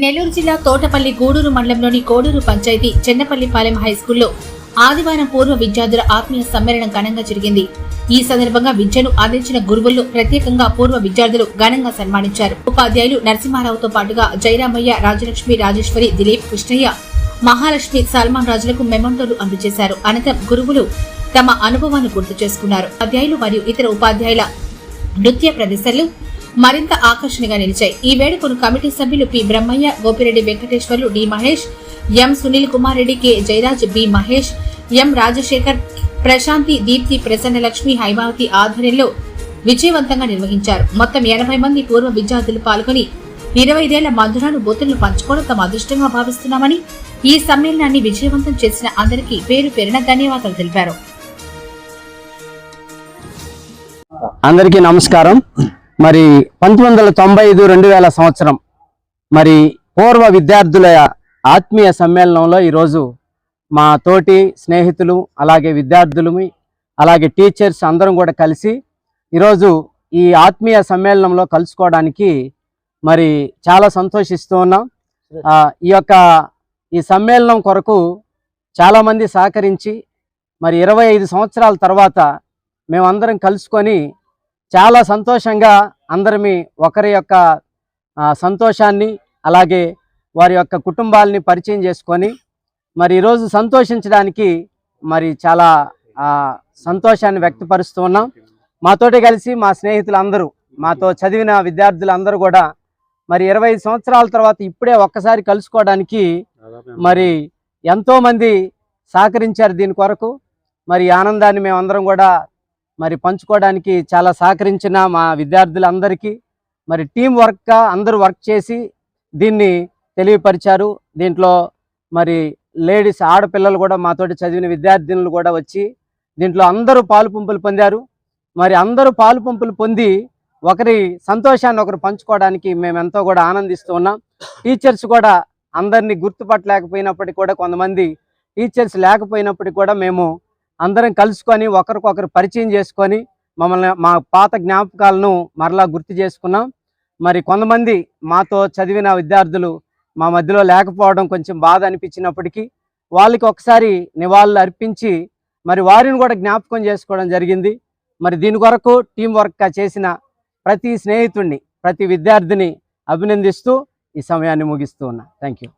నెల్లూరు జిల్లా తోటపల్లి గూడూరు మండలంలోని కోడూరు పంచాయతీ చెన్నపల్లిపాలెం హై స్కూల్లో ఆదివారం పూర్వ విద్యార్థుల ఆత్మీయ సమ్మేళనం ఘనంగా జరిగింది. ఈ సందర్భంగా విద్యను అందించిన గురువుల్లో ప్రత్యేకంగా పూర్వ విద్యార్థులు ఘనంగా సన్మానించారు. ఉపాధ్యాయులు నరసింహారావుతో పాటుగా జయరామయ్య రాజలక్ష్మి రాజేశ్వరి దిలీప్ కృష్ణయ్య మహాలక్ష్మి సల్మాన్ రాజులకు మెమంటోలు అందజేశారు. అనంతరం గురువులు తమ అనుభవాన్ని గుర్తు చేసుకున్నారు. ఉపాధ్యాయులు మరియు ఇతర ఉపాధ్యాయుల నృత్య ప్రదర్శనలు మరింత ఆకర్షణగా నిలిచాయి. ఈ వేడుకను కమిటీ సభ్యులు P. Brahmaiah Gopireddy Venkateswarlu D. Mahesh M. Sunil Kumar Reddy K. Jayaraj B. Mahesh M. Rajasekhar Prasanthi Deepthi Prasannalakshmi Hymavathi ఆధ్వర్యంలో విజయవంతంగా నిర్వహించారు. మొత్తం ఎనభై మంది పూర్వ విద్యార్థులు పాల్గొని ఇరవై ఐదేళ్ళ మధురాను బోతులను పంచుకోవడం తమ అదృష్టంగా భావిస్తున్నామని ఈ సమ్మేళనాన్ని విజయవంతం చేసిన అందరికీ పేరు పేరున ధన్యవాదాలు తెలిపారు. అందరికీ నమస్కారం. మరి పంతొమ్మిది వందల తొంభై ఐదు రెండు వేల సంవత్సరం మరి పూర్వ విద్యార్థుల ఆత్మీయ సమ్మేళనంలో ఈరోజు మా తోటి స్నేహితులు అలాగే విద్యార్థులు అలాగే టీచర్స్ అందరం కూడా కలిసి ఈరోజు ఈ ఆత్మీయ సమ్మేళనంలో కలుసుకోవడానికి మరి చాలా సంతోషిస్తూ ఉన్నాం. ఈ యొక్క ఈ సమ్మేళనం కొరకు చాలామంది సహకరించి మరి ఇరవై ఐదు సంవత్సరాల తర్వాత మేమందరం కలుసుకొని చాలా సంతోషంగా అందరమి ఒకరి యొక్క సంతోషాన్ని అలాగే వారి యొక్క కుటుంబాలని పరిచయం చేసుకొని మరి ఈరోజు సంతోషించడానికి మరి చాలా సంతోషాన్ని వ్యక్తపరుస్తూ ఉన్నాం. మాతోటి కలిసి మా స్నేహితులు అందరూ మాతో చదివిన విద్యార్థులందరూ కూడా మరి ఇరవై ఐదు సంవత్సరాల తర్వాత ఇప్పుడే ఒక్కసారి కలుసుకోవడానికి మరి ఎంతోమంది సహకరించారు దీని కొరకు. మరి ఆనందాన్ని మేమందరం కూడా మరి పంచుకోవడానికి చాలా సహకరించిన మా విద్యార్థులందరికీ మరి టీం వర్క్గా అందరూ వర్క్ చేసి దీన్ని తెలియపరిచారు దీంట్లో మరి లేడీస్ ఆడపిల్లలు కూడా మాతోటి చదివిన విద్యార్థినులు కూడా వచ్చి దీంట్లో అందరూ పాలు పంపులు పొందారు. మరి అందరూ పాలు పంపులు పొంది ఒకరి సంతోషాన్ని ఒకరు పంచుకోవడానికి మేము ఎంతో కూడా ఆనందిస్తూ ఉన్నాం. టీచర్స్ కూడా అందరినీ గుర్తుపట్టలేకపోయినప్పటికీ కూడా కొంతమంది టీచర్స్ లేకపోయినప్పటికీ కూడా మేము అందరం కలుసుకొని ఒకరికొకరు పరిచయం చేసుకొని మమ్మల్ని మా పాత జ్ఞాపకాలను మరలా గుర్తు చేసుకున్నాం. మరి కొంతమంది మాతో చదివిన విద్యార్థులు మా మధ్యలో లేకపోవడం కొంచెం బాధ అనిపించినప్పటికీ వాళ్ళకి ఒకసారి నివాళులు అర్పించి మరి వారిని కూడా జ్ఞాపకం చేసుకోవడం జరిగింది. మరి దీని కొరకు టీం వర్క్గా చేసిన ప్రతి స్నేహితుడిని ప్రతి విద్యార్థిని అభినందిస్తూ ఈ సమయాన్ని ముగిస్తూ ఉన్నా. Thank you